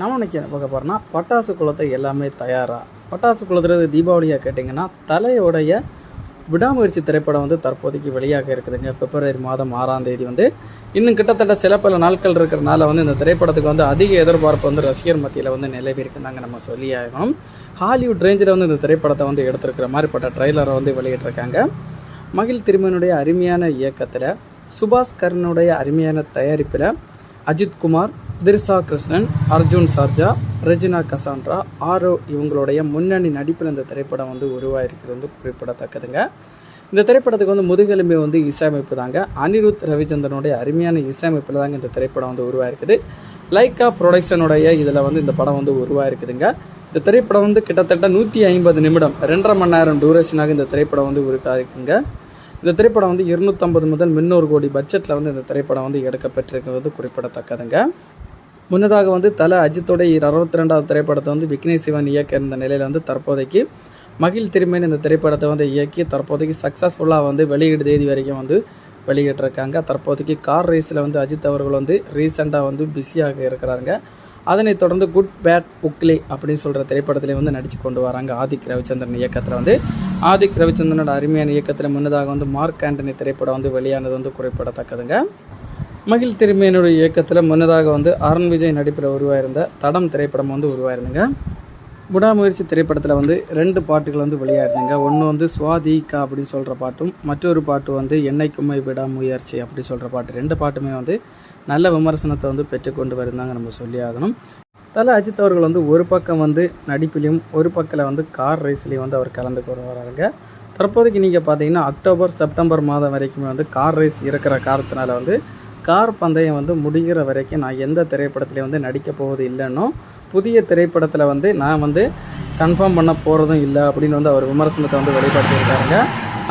நம்ம இன்றைக்கி என்ன பார்க்க போகிறோம்னா பட்டாசு குளத்தை எல்லாமே தயாராக பட்டாசு குளத்துறது தீபாவளியாக கேட்டிங்கன்னா தலையோடைய விடாமுயற்சி திரைப்படம் வந்து தற்போதைக்கு வெளியாக இருக்குதுங்க. பிப்ரவரி மாதம் ஆறாம் தேதி வந்து. இன்னும் கிட்டத்தட்ட சில பல நாட்கள் இருக்கிறனால வந்து இந்த திரைப்படத்துக்கு வந்து அதிக எதிர்பார்ப்பு வந்து ரசிகர் மத்தியில் வந்து நிலவி இருக்குதாங்க நம்ம சொல்லி ஆகணும் ஹாலிவுட் ரேஞ்சில் வந்து இந்த திரைப்படத்தை வந்து எடுத்திருக்கிற மாதிரிப்பட்ட ட்ரெய்லரை வந்து வெளியிட்டிருக்காங்க. மகிழ் திருமனுடைய அருமையான இயக்கத்தில் சுபாஷ் கரனுடைய அருமையான தயாரிப்பில் அஜித் குமார் திரிசா கிருஷ்ணன் அர்ஜுன் சர்ஜா ரெஜினா கசான்ட்ரா ஆரோ இவங்களுடைய முன்னணி நடிப்பில் இந்த திரைப்படம் வந்து உருவாயிருக்கிறது வந்து குறிப்பிடத்தக்கதுங்க. இந்த திரைப்படத்துக்கு வந்து முதுகெலும்பு வந்து இசையமைப்பு தாங்க. அனிருத் ரவிச்சந்திரனுடைய அருமையான இசையமைப்பில் தாங்க இந்த திரைப்படம் வந்து உருவாயிருக்குது. லைக்கா ப்ரொடக்ஷனுடைய இதில் வந்து இந்த படம் வந்து உருவாயிருக்குதுங்க. இந்த திரைப்படம் வந்து கிட்டத்தட்ட நூற்றி ஐம்பது நிமிடம் ரெண்டரை மணி நேரம் டூரேஷனாக இந்த திரைப்படம் வந்து உருவாயிருக்குங்க. இந்த திரைப்படம் வந்து இருநூத்தம்பது முதல் முந்நூறு கோடி பட்ஜெட்டில் வந்து இந்த திரைப்படம் வந்து எடுக்கப்பட்டிருக்கிறது குறிப்பிடத்தக்கதுங்க. முன்னதாக வந்து தல அஜித்துடைய அறுபத்தி ரெண்டாவது திரைப்படத்தை வந்து விக்னேஷ் சிவன் இயக்க இருந்த நிலையில் வந்து தற்போதைக்கு மகிழ் திருமேன் இந்த திரைப்படத்தை வந்து இயக்கி தற்போதைக்கு சக்ஸஸ்ஃபுல்லாக வந்து வெளியீடு தேதி வரைக்கும் வந்து வெளியிட்டிருக்காங்க. தற்போதைக்கு கார் ரேஸில் வந்து அஜித் அவர்கள் வந்து ரீசெண்டாக வந்து பிஸியாக இருக்கிறாங்க அதனைத் தொடர்ந்து குட் பேட் உக்லி அப்படின்னு சொல்கிற திரைப்படத்திலே வந்து நடித்து கொண்டு வராங்க ஆதிக் ரவிச்சந்திரன் இயக்கத்தில் வந்து. ஆதிக் ரவிச்சந்திரனோட அருமையான இயக்கத்தில் முன்னதாக வந்து மார்க் ஆண்டனி திரைப்படம் வந்து வெளியானது வந்து குறிப்பிடத்தக்கதுங்க. மகிழ் திருமேனுடைய இயக்கத்தில் முன்னதாக வந்து அருண் விஜய் நடிப்பில் உருவாயிருந்த தடம் திரைப்படம் வந்து உருவாயிருந்துங்க. விடாமுயற்சி திரைப்படத்தில் வந்து ரெண்டு பாட்டுகள் வந்து வெளியாயிருந்துங்க. ஒன்று வந்து சுவாதிகா அப்படின்னு சொல்கிற பாட்டும் மற்றொரு பாட்டு வந்து என்னைக்குமை விடாமுயற்சி அப்படி சொல்கிற பாட்டு. ரெண்டு பாட்டுமே வந்து நல்ல விமர்சனத்தை வந்து பெற்றுக்கொண்டு வருந்தாங்க நம்ம சொல்லி ஆகணும். தல அஜித் அவர்கள் வந்து ஒரு பக்கம் வந்து நடிப்பிலையும் ஒரு பக்கத்தில் வந்து கார் ரேஸ்லேயும் வந்து அவர் கலந்து கொண்டு வராருங்க. தற்போதைக்கு நீங்கள் பார்த்தீங்கன்னா அக்டோபர் செப்டம்பர் மாதம் வரைக்குமே வந்து கார் ரேஸ் இருக்கிற காரணத்தினால வந்து கார் பந்தயம் வந்து முடிகிற வரைக்கும் நான் எந்த திரைப்படத்துலையும் வந்து நடிக்க போவது இல்லைன்னோ புதிய திரைப்படத்தில் வந்து நான் வந்து கன்ஃபார்ம் பண்ண போகிறதும் இல்லை அப்படின்னு வந்து அவர் விமர்சனத்தை வந்து வெளிப்படுத்தியிருக்காருங்க.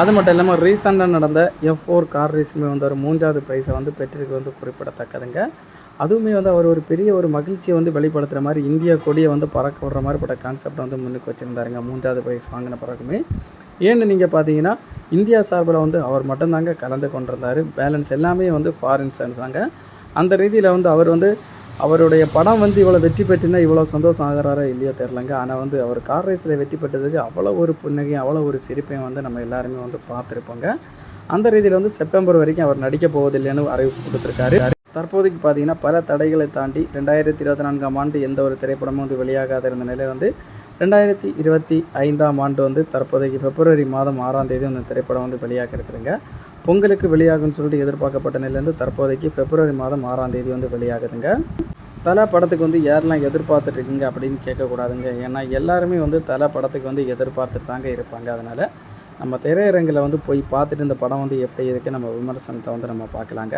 அது மட்டும் இல்லாமல் ரீசெண்டாக நடந்த எஃப் ஃபோர் கார் ரேஸுமே வந்து ஒரு மூன்றாவது ப்ரைஸை வந்து பெற்றிருக்கு வந்து குறிப்பிடத்தக்கதுங்க. அதுவுமே வந்து அவர் ஒரு பெரிய ஒரு மகிழ்ச்சியை வந்து வெளிப்படுத்துகிற மாதிரி இந்திய கொடியை வந்து பறக்க விடுற பட கான்செப்ட் வந்து முன்னுக்கு வச்சுருந்தாருங்க. மூன்றாவது ப்ரைஸ் வாங்கின பிறகுமே. ஏன்னு நீங்கள் பார்த்தீங்கன்னா இந்தியா சார்பில் வந்து அவர் மட்டும்தாங்க கலந்து கொண்டிருந்தார். பேலன்ஸ் எல்லாமே வந்து ஃபாரின் தாங்க. அந்த ரீதியில் வந்து அவர் வந்து அவருடைய படம் வந்து இவ்வளோ வெற்றி பெற்றுனா இவ்வளோ சந்தோஷம் ஆகிறாரோ இல்லையோ தெரிலங்க ஆனால் வந்து அவர் கார் ரேஸில் வெற்றி பெற்றதுக்கு அவ்வளோ ஒரு புன்னகையும் அவ்வளோ ஒரு சிரிப்பையும் வந்து நம்ம எல்லாருமே வந்து பார்த்துருப்போங்க. அந்த ரீதியில் வந்து செப்டம்பர் வரைக்கும் அவர் நடிக்க போவதில்லைன்னு அறிவிப்பு கொடுத்துருக்காரு. தற்போதைக்கு பார்த்தீங்கன்னா பல தடைகளை தாண்டி ரெண்டாயிரத்தி இருபத்தி நான்காம் ஆண்டு எந்த ஒரு திரைப்படமும் வந்து வெளியாகாத இருந்த நிலையில் வந்து ரெண்டாயிரத்தி இருபத்தி ஐந்தாம் ஆண்டு வந்து தற்போதைக்கு பிப்ரவரி மாதம் ஆறாம் தேதி அந்த திரைப்படம் வந்து வெளியாக இருக்குதுங்க. பொங்கலுக்கு வெளியாகும்னு சொல்லிட்டு எதிர்பார்க்கப்பட்ட நிலையிலேருந்து தற்போதைக்கு பிப்ரவரி மாதம் ஆறாம் தேதி வந்து வெளியாகுதுங்க. தலை படத்துக்கு வந்து யாரெல்லாம் எதிர்பார்த்துட்ருக்கீங்க அப்படின்னு கேட்கக்கூடாதுங்க. ஏன்னா எல்லாருமே வந்து தலை படத்துக்கு வந்து எதிர்பார்த்துட்டு தாங்க இருப்பாங்க. அதனால் நம்ம திரையரங்கில் வந்து போய் பார்த்துட்டு இந்த படம் வந்து எப்படி இருக்குது நம்ம விமர்சனத்தை வந்து நம்ம பார்க்கலாங்க.